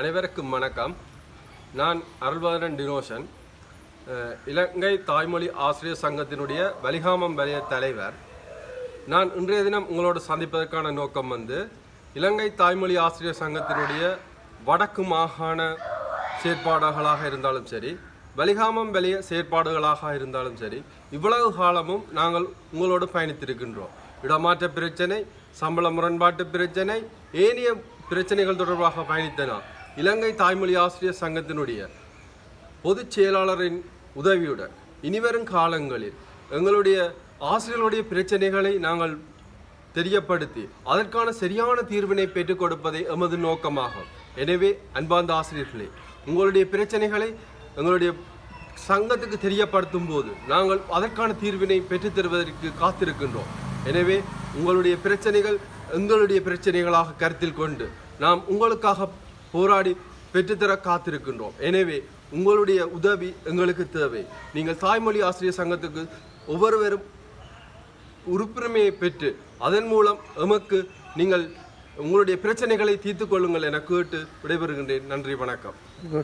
அனைவருக்கும் வணக்கம். நான் அருள்வாதன் டினோஷன். இலங்கை தாய்மொழி ஆசிரியர் சங்கத்தினுடைய வலிகாமம் வலைய தலைவர். நான் இன்றைய தினம் உங்களோடு சந்திப்பதற்கான நோக்கம் வந்து இலங்கை தாய்மொழி ஆசிரியர் சங்கத்தினுடைய வடக்கு மாகாண செயற்பாடுகளாக இருந்தாலும் சரி வலிகாமம் வெளிய செயற்பாடுகளாக இருந்தாலும் சரி இவ்வளவு காலமும் நாங்கள் உங்களோடு பயணித்திருக்கின்றோம். இடமாற்ற பிரச்சனை சம்பள முரண்பாட்டு பிரச்சனை ஏனைய பிரச்சனைகள் தொடர்பாக பயணித்த நான் இலங்கை தாய்மொழி ஆசிரியர் சங்கத்தினுடைய பொதுச் செயலாளரின் உதவியுடன் இனிவரும் காலங்களில் எங்களுடைய ஆசிரியர்களுடைய பிரச்சனைகளை நாங்கள் தெரியப்படுத்தி அதற்கான சரியான தீர்வினை பெற்றுக் கொடுப்பதே எமது நோக்கமாகும். எனவே அன்பார்ந்த ஆசிரியர்களே உங்களுடைய பிரச்சனைகளை எங்களுடைய சங்கத்துக்கு தெரியப்படுத்தும் போது நாங்கள் அதற்கான தீர்வினை பெற்றுத் தருவதற்கு காத்திருக்கின்றோம். எனவே உங்களுடைய பிரச்சனைகள் எங்களுடைய பிரச்சனைகளாக கருத்தில் கொண்டு நாம் உங்களுக்காக போராடி பெற்றுத்தர காத்திருக்கின்றோம். எனவே உங்களுடைய உதவி எங்களுக்கு தேவை. நீங்கள் தாய்மொழி ஆசிரியர் சங்கத்துக்கு ஒவ்வொருவரும் உறுப்புரிமையை பெற்று அதன் மூலம் எமக்கு நீங்கள் உங்களுடைய பிரச்சனைகளை தீர்த்து கொள்ளுங்கள் என கேட்டு விடைபெறுகின்றேன். நன்றி வணக்கம்.